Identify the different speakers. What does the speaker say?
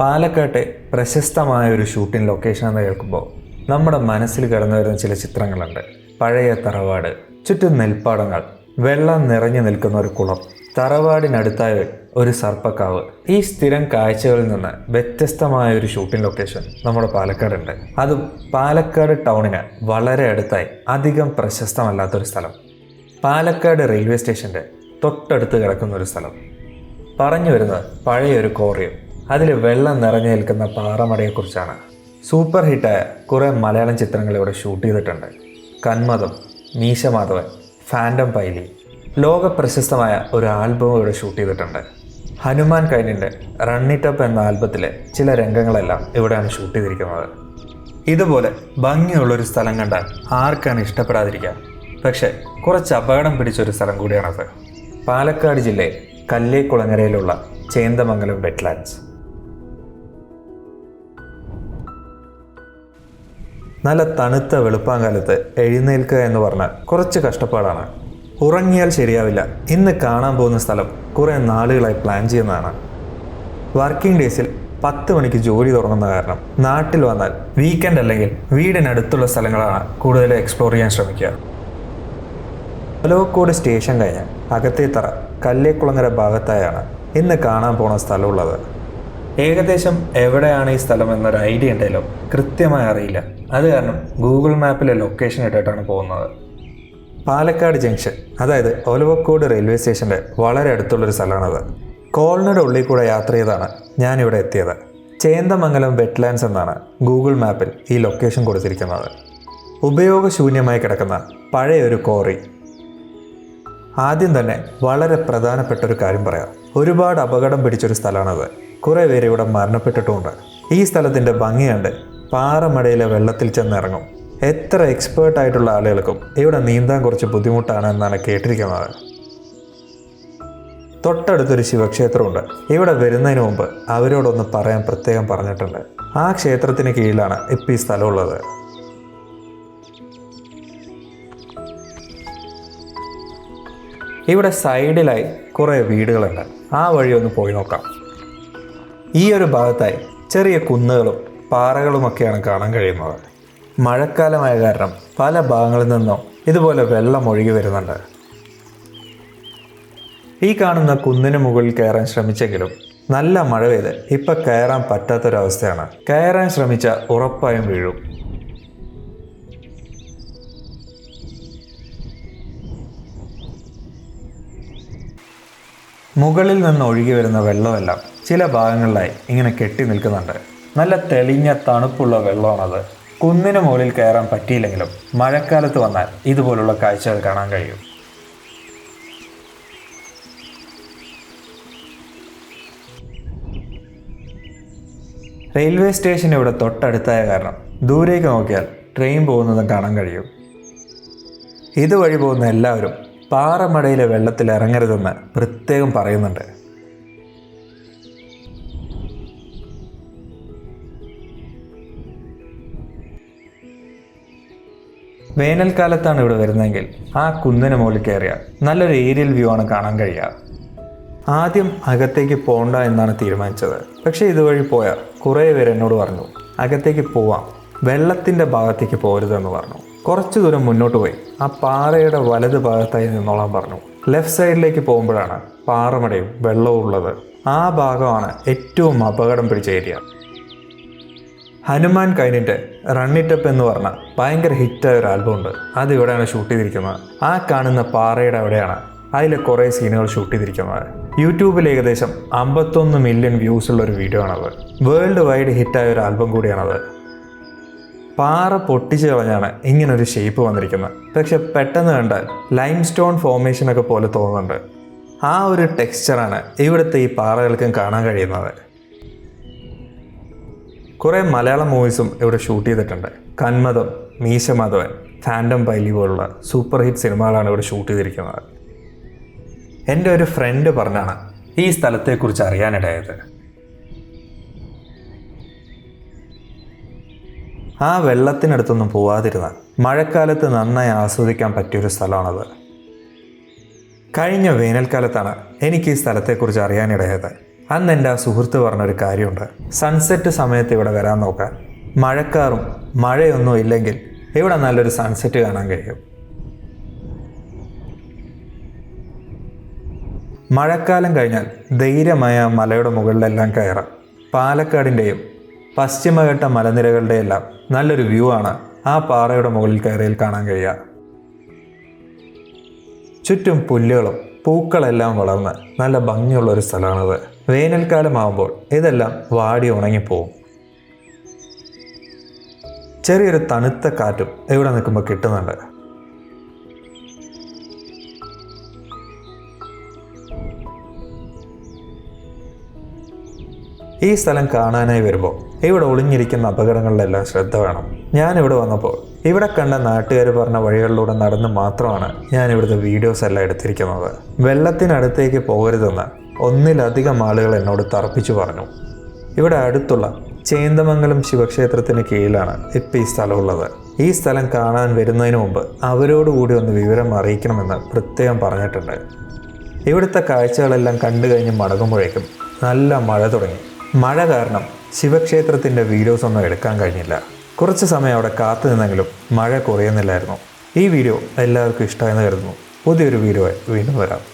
Speaker 1: പാലക്കാട്ടെ പ്രശസ്തമായ ഒരു ഷൂട്ടിംഗ് ലൊക്കേഷൻ എന്ന് കേൾക്കുമ്പോൾ നമ്മുടെ മനസ്സിൽ കടന്നു വരുന്ന ചില ചിത്രങ്ങളുണ്ട്. പഴയ തറവാട് ചുറ്റും നെൽപ്പാടങ്ങൾ വെള്ളം നിറഞ്ഞു നിൽക്കുന്ന ഒരു കുളം തറവാടിനടുത്തായ ഒരു സർപ്പക്കാവ്. ഈ സ്ഥിരം കാഴ്ചകളിൽ നിന്ന് വ്യത്യസ്തമായ ഒരു ഷൂട്ടിംഗ് ലൊക്കേഷൻ നമ്മുടെ പാലക്കാടുണ്ട്. അതും പാലക്കാട് ടൗണിന് വളരെ അടുത്തായി അധികം പ്രശസ്തമല്ലാത്തൊരു സ്ഥലം. പാലക്കാട് റെയിൽവേ സ്റ്റേഷന്റെ തൊട്ടടുത്ത് കിടക്കുന്ന ഒരു സ്ഥലം. പറഞ്ഞു വരുന്നത് പഴയൊരു കോറിയം അതിൽ വെള്ളം നിറഞ്ഞു നിൽക്കുന്ന പാറമടയെക്കുറിച്ചാണ്. സൂപ്പർ ഹിറ്റായ കുറേ മലയാളം ചിത്രങ്ങൾ ഇവിടെ ഷൂട്ട് ചെയ്തിട്ടുണ്ട്. കന്മതം മീശമാധവൻ ഫാൻഡം പൈലി. ലോക പ്രശസ്തമായ ഒരു ആൽബം ഇവിടെ ഷൂട്ട് ചെയ്തിട്ടുണ്ട്. ഹനുമാൻ കൈനിന്റെ റണ്ണിറ്റപ്പ് എന്ന ആൽബത്തിലെ ചില രംഗങ്ങളെല്ലാം ഇവിടെയാണ് ഷൂട്ട് ചെയ്തിരിക്കുന്നത്. ഇതുപോലെ ഭംഗിയുള്ളൊരു സ്ഥലം കണ്ടാൽ ആർക്കാണ് ഇഷ്ടപ്പെടാതിരിക്കുക പക്ഷേ കുറച്ച് അപകടം പിടിച്ചൊരു സ്ഥലം കൂടിയാണത്. പാലക്കാട് ജില്ലയിൽ കല്ലേക്കുളങ്ങരയിലുള്ള ചേന്തമംഗലം വെറ്റ്ലാൻഡ്സ് നല്ല തണുത്ത വെളുപ്പാങ്കാലത്ത് എഴുന്നേൽക്കുക എന്ന് പറഞ്ഞാൽ കുറച്ച് കഷ്ടപ്പാടാണ്. ഉറങ്ങിയാൽ ശരിയാവില്ല. ഇന്ന് കാണാൻ പോകുന്ന സ്ഥലം കുറേ നാളുകളായി പ്ലാൻ ചെയ്യുന്നതാണ്. വർക്കിംഗ് ഡേയ്സിൽ പത്ത് മണിക്ക് ജോലി തുടങ്ങുന്ന കാരണം നാട്ടിൽ വന്നാൽ വീക്കെൻഡ് അല്ലെങ്കിൽ വീടിനടുത്തുള്ള സ്ഥലങ്ങളാണ് കൂടുതൽ എക്സ്പ്ലോർ ചെയ്യാൻ ശ്രമിക്കുക. ഒലവക്കോട് സ്റ്റേഷൻ കഴിഞ്ഞ് അകത്തേത്തറ കല്ലേക്കുളങ്ങര ഭാഗത്തായാണ് ഇന്ന് കാണാൻ പോണ സ്ഥലമുള്ളത് ഏകദേശം എവിടെയാണ് ഈ സ്ഥലം എന്നൊരു ഐഡിയ ഉണ്ടല്ലോ കൃത്യമായി അറിയില്ല. അത് കാരണം ഗൂഗിൾ മാപ്പിലെ ലൊക്കേഷൻ ഇട്ടിട്ടാണ് പോകുന്നത്. പാലക്കാട് ജംഗ്ഷൻ അതായത് ഒലവക്കോട് റെയിൽവേ സ്റ്റേഷന്റെ വളരെ അടുത്തുള്ളൊരു സ്ഥലമാണത്. കോളനയുടെ ഉള്ളിൽ കൂടെ യാത്ര ചെയ്താണ് ഞാനിവിടെ എത്തിയത്. ചേന്തമംഗലം വെറ്റ്ലാൻഡ്സ് എന്നാണ് ഗൂഗിൾ മാപ്പിൽ ഈ ലൊക്കേഷൻ കൊടുത്തിരിക്കുന്നത്. ഉപയോഗശൂന്യമായി കിടക്കുന്ന പഴയൊരു കോറി ആദ്യം തന്നെ വളരെ പ്രധാനപ്പെട്ട ഒരു കാര്യം പറയാം. ഒരുപാട് അപകടം പിടിച്ചൊരു സ്ഥലമാണത്. കുറേ പേര് ഇവിടെ മരണപ്പെട്ടിട്ടുമുണ്ട്. ഈ സ്ഥലത്തിന്റെ ഭംഗി കണ്ട് പാറമടയിലെ വെള്ളത്തിൽ ചെന്നിറങ്ങും. എത്ര എക്സ്പേർട്ട് ആയിട്ടുള്ള ആളുകൾക്കും ഇവിടെ നീന്താൻ കുറച്ച് ബുദ്ധിമുട്ടാണ് എന്നാണ് കേട്ടിരിക്കുന്നത്. തൊട്ടടുത്തൊരു ശിവക്ഷേത്രമുണ്ട്. ഇവിടെ വരുന്നതിന് മുമ്പ് അവരോടൊന്ന് പറയാൻ പ്രത്യേകം പറഞ്ഞിട്ടുണ്ട്. ആ ക്ഷേത്രത്തിന് കീഴിലാണ് ഇപ്പം ഈ സ്ഥലമുള്ളത്. ഇവിടെ സൈഡിലായി കുറേ വീടുകളുണ്ട്. ആ വഴി ഒന്ന് പോയി നോക്കാം. ഈ ഒരു ഭാഗത്തായി ചെറിയ കുന്നുകളും പാറകളുമൊക്കെയാണ് കാണാൻ കഴിയുന്നത്. മഴക്കാലമായ കാരണം പല ഭാഗങ്ങളിൽ നിന്നും ഇതുപോലെ വെള്ളം ഒഴുകി വരുന്നുണ്ട്. ഈ കാണുന്ന കുന്നിന് മുകളിൽ കയറാൻ ശ്രമിച്ചെങ്കിലും നല്ല മഴ പെയ്ത് ഇപ്പം കയറാൻ പറ്റാത്തൊരവസ്ഥയാണ്. കയറാൻ ശ്രമിച്ച ഉറപ്പായും വീഴും. മുകളിൽ നിന്ന് ഒഴുകി വരുന്ന വെള്ളമെല്ലാം ചില ഭാഗങ്ങളിലായി ഇങ്ങനെ കെട്ടി നിൽക്കുന്നുണ്ട്. നല്ല തെളിഞ്ഞ തണുപ്പുള്ള വെള്ളമാണത്. കുന്നിന് മുകളിൽ കയറാൻ പറ്റിയില്ലെങ്കിലും മഴക്കാലത്ത് വന്നാൽ ഇതുപോലുള്ള കാഴ്ചകൾ കാണാൻ കഴിയും. റെയിൽവേ സ്റ്റേഷൻ ഇവിടെ തൊട്ടടുത്തായ കാരണം ദൂരേക്ക് നോക്കിയാൽ ട്രെയിൻ പോകുന്നതും കാണാൻ കഴിയും. ഇതുവഴി പോകുന്ന എല്ലാവരും പാറമടയിലെ വെള്ളത്തിൽ ഇറങ്ങരുതെന്ന് പ്രത്യേകം പറയുന്നുണ്ട്. വേനൽക്കാലത്താണ് ഇവിടെ വരുന്നതെങ്കിൽ ആ കുന്നിന് മുകളിൽ കയറിയാൽ നല്ലൊരു ഏരിയൽ വ്യൂ ആണ് കാണാൻ കഴിയുക. ആദ്യം അകത്തേക്ക് പോണ്ട എന്നാണ് തീരുമാനിച്ചത്. പക്ഷേ ഇതുവഴി പോയാൽ കുറേ പേര് എന്നോട് പറഞ്ഞു അകത്തേക്ക് പോവാം. വെള്ളത്തിന്റെ ഭാഗത്തേക്ക് പോരുതെന്ന് പറഞ്ഞു. കുറച്ച് ദൂരം മുന്നോട്ട് പോയി. ആ പാറയുടെ വലത് ഭാഗത്തായി നിന്നോളാൻ പറഞ്ഞു. ലെഫ്റ്റ് സൈഡിലേക്ക് പോകുമ്പോഴാണ് പാറമടയും വെള്ളവും ഉള്ളത്. ആ ഭാഗമാണ് ഏറ്റവും അപകടം പിടിച്ച ഏരിയ. ഹനുമാൻ കൈനിന്റെ റണ്ണിറ്റപ്പ് എന്ന് പറഞ്ഞ ഭയങ്കര ഹിറ്റായ ഒരു ആൽബം ഉണ്ട് അത് ഇവിടെയാണ് ഷൂട്ട് ചെയ്തിരിക്കുന്നത്. ആ കാണുന്ന പാറയുടെ അവിടെയാണ് അതിലെ കുറേ സീനുകൾ ഷൂട്ട് ചെയ്തിരിക്കുന്നത്. യൂട്യൂബിൽ ഏകദേശം അമ്പത്തൊന്ന് മില്യൺ വ്യൂസ് ഉള്ള ഒരു വീഡിയോ ആണത്. വേൾഡ് വൈഡ് ഹിറ്റായ ഒരു ആൽബം കൂടിയാണത്. പാറ പൊട്ടിച്ച് കളഞ്ഞാണ് ഇങ്ങനൊരു ഷേപ്പ് വന്നിരിക്കുന്നത്. പക്ഷെ പെട്ടെന്ന് കണ്ടാൽ ലൈം സ്റ്റോൺ ഫോർമേഷനൊക്കെ പോലെ തോന്നുന്നുണ്ട്. ആ ഒരു ടെക്സ്ചറാണ് ഇവിടുത്തെ ഈ പാറകൾക്കും കാണാൻ കഴിയുന്നത്. കുറേ മലയാളം മൂവീസും ഇവിടെ ഷൂട്ട് ചെയ്തിട്ടുണ്ട്. കന്മതം മീശമാധവൻ ഫാൻഡം പൈലി പോലുള്ള സൂപ്പർ ഹിറ്റ് സിനിമകളാണ് ഇവിടെ ഷൂട്ട് ചെയ്തിരിക്കുന്നത്. എന്റെ ഒരു ഫ്രണ്ട് പറഞ്ഞാണ് ഈ സ്ഥലത്തെക്കുറിച്ച് അറിയാനിടയായത്. ആ വെള്ളത്തിനടുത്തൊന്നും പോവാതിരുന്ന മഴക്കാലത്ത് നന്നായി ആസ്വദിക്കാൻ പറ്റിയൊരു സ്ഥലമാണത്. കഴിഞ്ഞ വേനൽക്കാലത്താണ് എനിക്ക് ഈ സ്ഥലത്തെക്കുറിച്ച് അറിയാനിടയായത്. അന്ന് എന്റെ ആ സുഹൃത്ത് പറഞ്ഞൊരു കാര്യമുണ്ട്. സൺസെറ്റ് സമയത്ത് ഇവിടെ വരാൻ നോക്കാൻ. മഴക്കാറും മഴയൊന്നും ഇല്ലെങ്കിൽ ഇവിടെ നല്ലൊരു സൺസെറ്റ് കാണാൻ കഴിയും. മഴക്കാലം കഴിഞ്ഞാൽ ധൈര്യമായ മലയുടെ മുകളിലെല്ലാം കയറാം. പാലക്കാടിന്റെയും പശ്ചിമഘട്ട മലനിരകളുടെയെല്ലാം നല്ലൊരു വ്യൂ ആണ് ആ പാറയുടെ മുകളിൽ കയറിയിൽ കാണാൻ കഴിയുക. ചുറ്റും പുല്ലുകളും പൂക്കളെല്ലാം വളർന്ന് നല്ല ഭംഗിയുള്ള ഒരു സ്ഥലമാണത്. വേനൽക്കാലമാകുമ്പോൾ ഇതെല്ലാം വാടി ഉണങ്ങിപ്പോവും. ചെറിയൊരു തണുത്ത കാറ്റും ഇവിടെ നിൽക്കുമ്പോൾ കിട്ടുന്നുണ്ട്? ഈ സ്ഥലം കാണാനായി വരുമ്പോൾ ഇവിടെ ഒളിഞ്ഞിരിക്കുന്ന അപകടങ്ങളിലെല്ലാം ശ്രദ്ധ വേണം. ഞാൻ ഇവിടെ വന്നപ്പോൾ ഇവിടെ കണ്ട നാട്ടുകാർ പറഞ്ഞ വഴികളിലൂടെ നടന്ന് മാത്രമാണ് ഞാൻ ഇവിടുത്തെ വീഡിയോസ് എല്ലാം എടുത്തിരിക്കുന്നത്. വെള്ളത്തിനടുത്തേക്ക് പോകരുതെന്ന് ഒന്നിലധികം ആളുകൾ എന്നോട് തറപ്പിച്ചു പറഞ്ഞു. ഇവിടെ അടുത്തുള്ള ചേന്തമംഗലം ശിവക്ഷേത്രത്തിന് കീഴിലാണ് ഇപ്പം ഈ സ്ഥലമുള്ളത്. ഈ സ്ഥലം കാണാൻ വരുന്നതിന് മുമ്പ് അവരോടുകൂടി ഒന്ന് വിവരം അറിയിക്കണമെന്ന് പ്രത്യേകം പറഞ്ഞിട്ടുണ്ട്. ഇവിടുത്തെ കാഴ്ചകളെല്ലാം കണ്ടു കഴിഞ്ഞ് മടങ്ങുമ്പോഴേക്കും നല്ല മഴ തുടങ്ങി. മഴ കാരണം ശിവക്ഷേത്രത്തിന്റെ വീഡിയോസ് ഒന്നും എടുക്കാൻ കഴിഞ്ഞില്ല. കുറച്ച് സമയം അവിടെ കാത്തു നിന്നെങ്കിലും മഴ കുറയുന്നില്ലായിരുന്നു. ഈ വീഡിയോ എല്ലാവർക്കും ഇഷ്ടമായെന്ന് കരുതുന്നു. പുതിയൊരു വീഡിയോ വീണ്ടും വരാം.